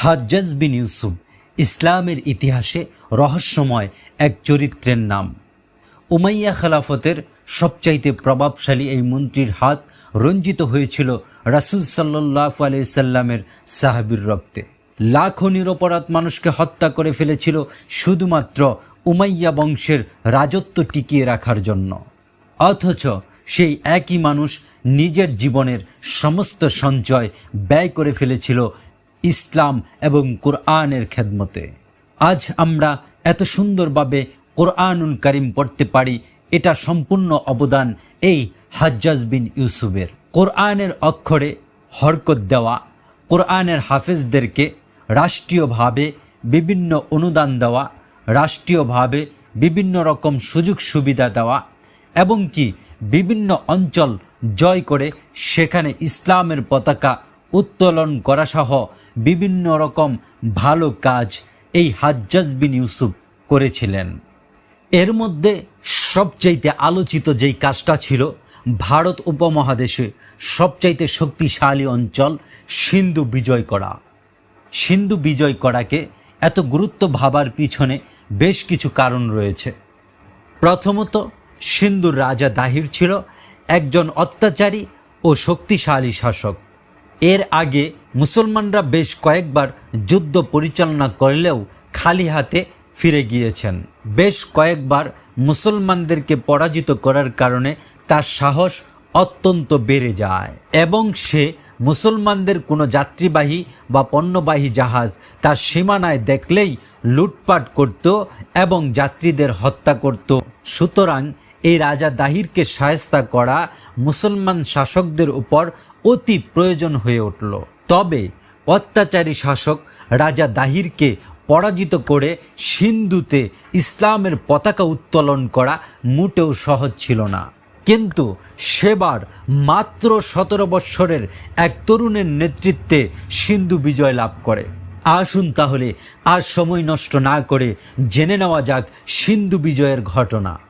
হাজ্জাজ বিন ইউসুফ, ইসলামের ইতিহাসে রহস্যময় এক চরিত্রের নাম। উমাইয়া খেলাফতের সবচাইতে প্রভাবশালী এই মন্ত্রীর হাত রঞ্জিত হয়েছিল রাসুল সাল্লাহ আলাইসাল্লামের সাহাবির রক্তে। লাখো নিরপরাধ মানুষকে হত্যা করে ফেলেছিল শুধুমাত্র উমাইয়া বংশের রাজত্ব টিকিয়ে রাখার জন্য। অথচ সেই একই মানুষ নিজের জীবনের সমস্ত সঞ্চয় ব্যয় করে ফেলেছিল ইসলাম এবং কোরআনের খেদমতে। আজ আমরা এত সুন্দরভাবে কোরআনুল করিম পড়তে পারি, এটা সম্পূর্ণ অবদান এই হাজ্জাজ বিন ইউসুফের। কোরআনের অক্ষরে হরকত দেওয়া, কোরআনের হাফেজদেরকে রাষ্ট্রীয়ভাবে বিভিন্ন অনুদান দেওয়া, রাষ্ট্রীয়ভাবে বিভিন্ন রকম সুযোগ সুবিধা দেওয়া, এবং কি বিভিন্ন অঞ্চল জয় করে সেখানে ইসলামের পতাকা উত্তোলন করা সহ বিভিন্ন রকম ভালো কাজ এই হাজ্জাজ বিন ইউসুফ করেছিলেন। এর মধ্যে সবচাইতে আলোচিত যেই কাজটা ছিল, ভারত উপমহাদেশে সবচাইতে শক্তিশালী অঞ্চল সিন্ধু বিজয় করা। সিন্ধু বিজয় করাকে এত গুরুত্ব ভাবার পিছনে বেশ কিছু কারণ রয়েছে। প্রথমত, সিন্ধুর রাজা দাহির ছিল একজন অত্যাচারী ও শক্তিশালী শাসক। এর আগে মুসলমানরা বেশ কয়েকবার যুদ্ধ পরিচালনা করলেও খালি হাতে ফিরে গিয়েছেন। বেশ কয়েকবার মুসলমানদেরকে পরাজিত করার কারণে তার সাহস অত্যন্ত বেড়ে যায় এবং সে মুসলমানদের কোনো যাত্রীবাহী বা পণ্যবাহী জাহাজ তার সীমানায় দেখলেই লুটপাট করত এবং যাত্রীদের হত্যা করত। সুতরাং এই রাজা দাহিরকে সায়স্তা করা মুসলমান শাসকদের উপর অতি প্রয়োজন হয়ে উঠল। তবে অত্যাচারী শাসক রাজা দাহিরকে পরাজিত করে সিন্ধুতে ইসলামের পতাকা উত্তোলন করা মোটেও সহজ ছিল না। কিন্তু সেবার মাত্র সতেরো বৎসরের এক তরুণের নেতৃত্বে সিন্ধু বিজয় লাভ করে। আসুন তাহলে আর সময় নষ্ট না করে জেনে নেওয়া যাক সিন্ধু বিজয়ের ঘটনা।